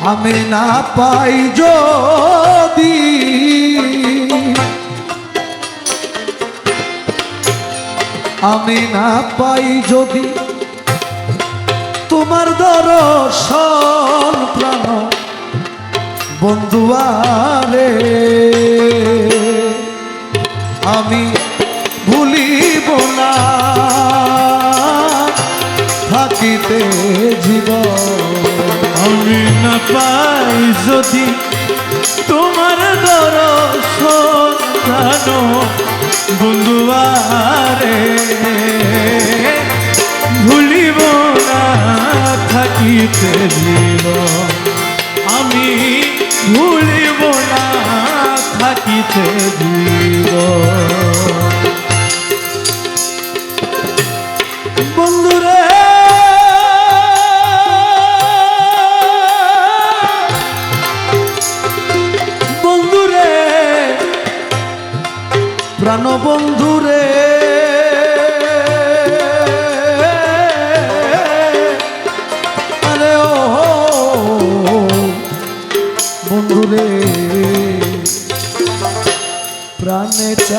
আমি না পাই যদি। আমি না পাই যদি তোমার দর্শন প্রাণ বন্ধুয়ারে আমি ভুলিব না। থাকিতে জীবন আমি না পাই যদি তোমার দর্শন জানো বন্ধুয়ারে ভুলিব না থাকিতে জীব। আমি ভুলিব না থাকিতে জীব।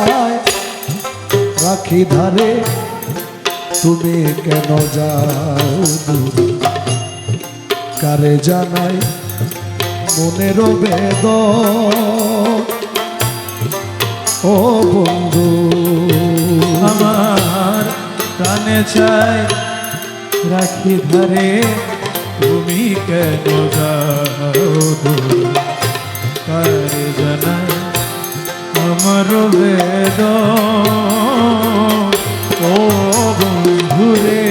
চায় রাখি ধারে তুমি কেন যাও? কারে জানাই মনের বেদ ও বন্ধু, আমার প্রাণে চাই রাখি ধরে তুমি কেন যাও কারে জানাই আমার বেদ ও বন্ধুরে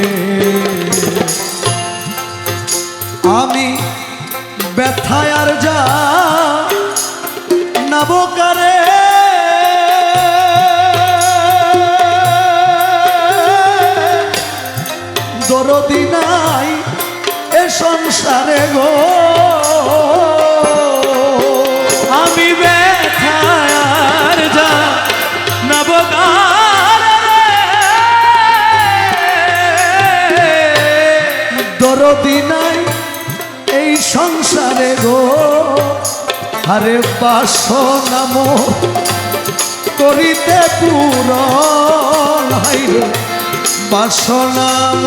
আমি ব্যথায় আর যা নবকারে। দরদি নাই এ সংসারে গো। দরদি নাই এই সংসারে গো, আরে বাসনাম করিতে পূরণ হাইরে বাসনাম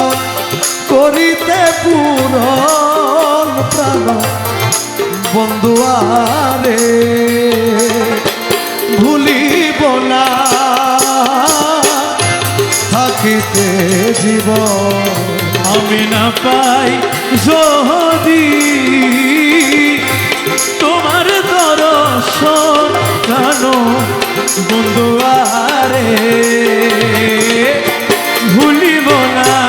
করিতে পূরণ প্রাণ। বন্ধুয়ারে ভুলিব না। থাকিতে জীবন আমি না পাই যদি তোমার দর্শন জানো আরে ভুলিব না।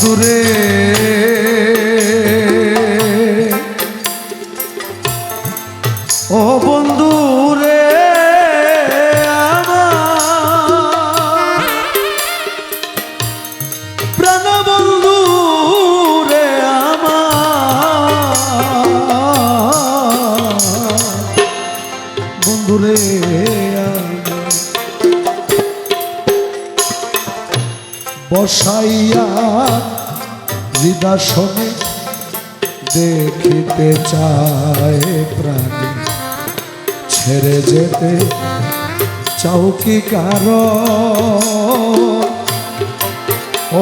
বন্ধুরে ও বন্ধুরে প্রাণ বন্ধুরে আমার বন্ধুরে আমার। বসাইয়া হৃদাসনে দেখিতে চায় প্রাণী ছেড়ে যেতে চাও কি কারণ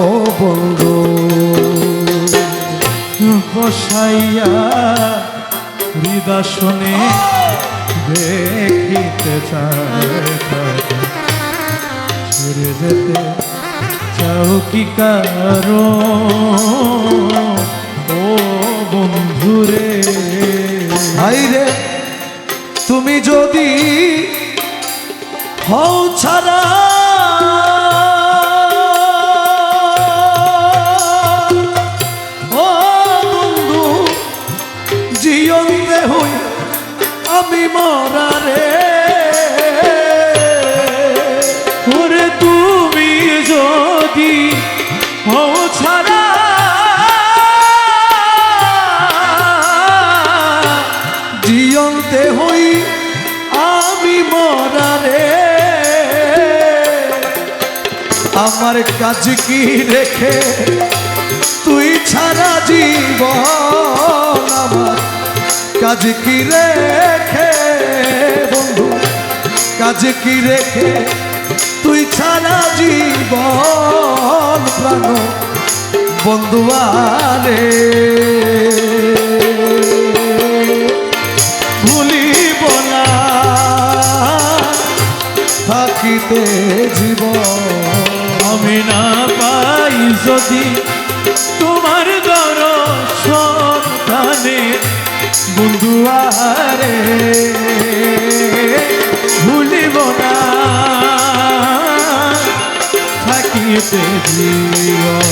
ও বন্ধু, বসাইয়া হৃদাসনে দেখিতে চায়। ছেড়ে যেতে চাও কি কারও ও বন্ধুরে ভাই রে তুমি যদি হও ছাড়া ও আমি মরা আমার কাজ কি রেখে? তুই ছাড়া জীবন আমার। কাজ কি রেখে, বন্ধু? কাজ কি রেখে? তুই ছাড়া জীবন প্রাণ। বন্ধুয়ারে ভুলিব না। থাকিতে জীবন। আমি না পাই যদি তোমার দর সন্তানে বন্ধু বন্ধুয়ারে ভুলিব না। থাকিতে জীবন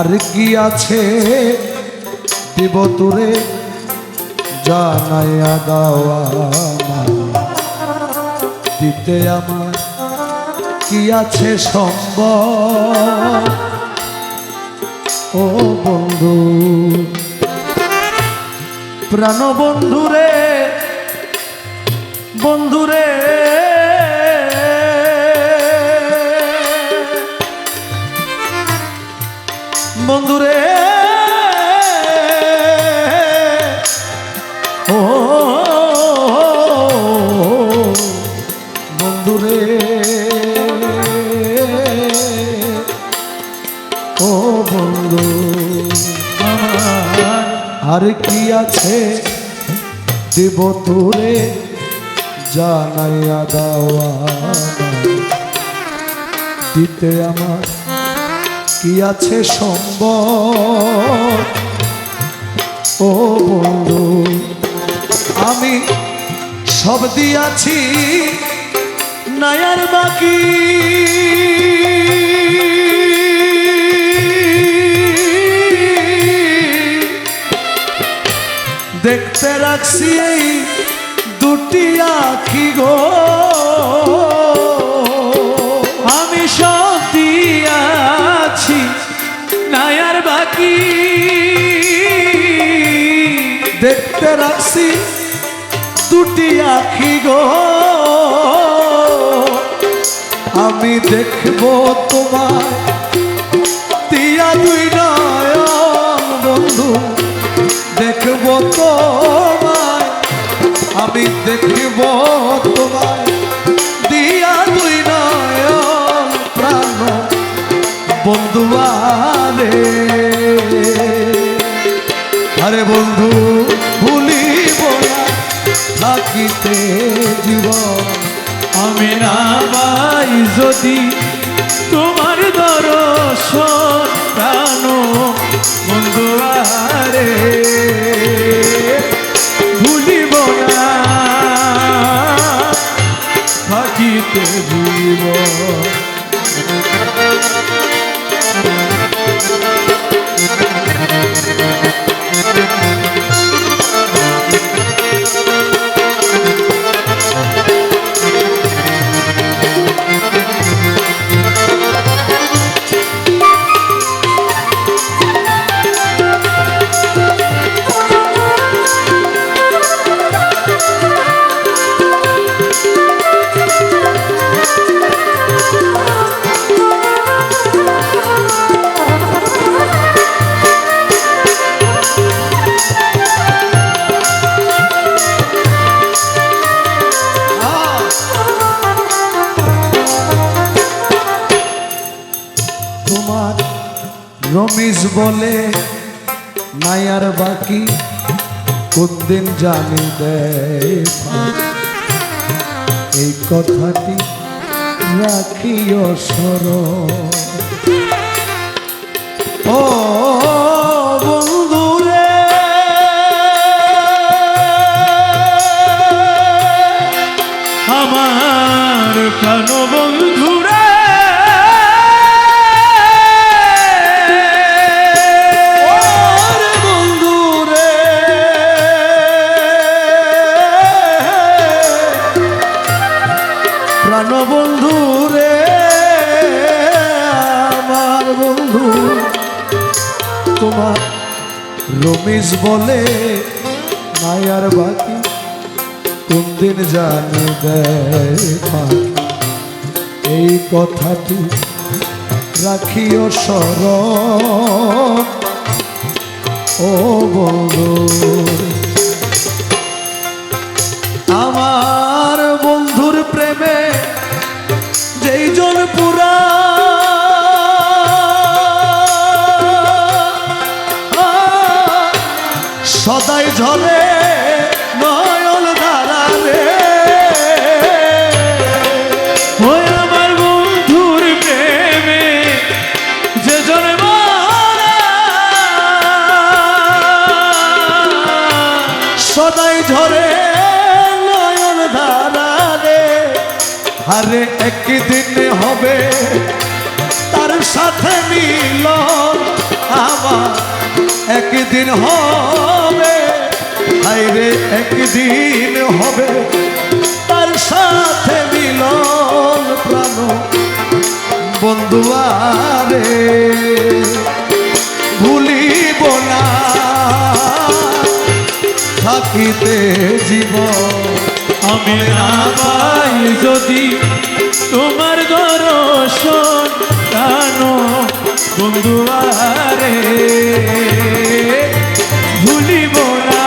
আর কি আছে দিব তোরে জানাইয়া দেওয়া দিতে আমার কি আছে সম্ভব ও বন্ধু প্রাণ বন্ধুরে বন্ধুরে বন্ধুরে দেব তোরে জানাইয়া দেওয়া দিতে আমার কি আছে সম্ভব ও বন্ধু, আমি সব দিয়াছি, নায়ার বাকি। দেখতে রাখছি এই দুটি আখি গো। আমি সব দিয়াছি নায়ার বাকি। দেখতে রাখছি দুটি আখি গো। আমি দেখব তোমার তিয়া দুই নয়ন বন্ধু। বন্ধু আরে আরে বন্ধু, ভুলিব থাকিতে জীবন আমি না পাই যদি তোমার দর্শন প্রাণ বন্ধুয়ারে ভুলিব না থাকিতে থাকিতে জীবন তোমার বলে, নাই আর বাকি কোন দিন জানি এই কথাটি রাখিও সর ও বন্ধুরে, আমার প্রাণ রমেশ বলে নাই আর বাকি কোন দিন জানি। এই কথাটি রাখিও সর ও বন্ধু ঝরে নয়ন ধারা রে। আরে একদিন হবে তার সাথে মিল আমার। একদিন হবে আরে একদিন হবে তার সাথে মিলন প্রাণ। বন্ধুয়ারে থাকিতে জীব আমি না পাই যদি তোমার দর্শন কেন বন্ধুয়ারে ভুলিব না।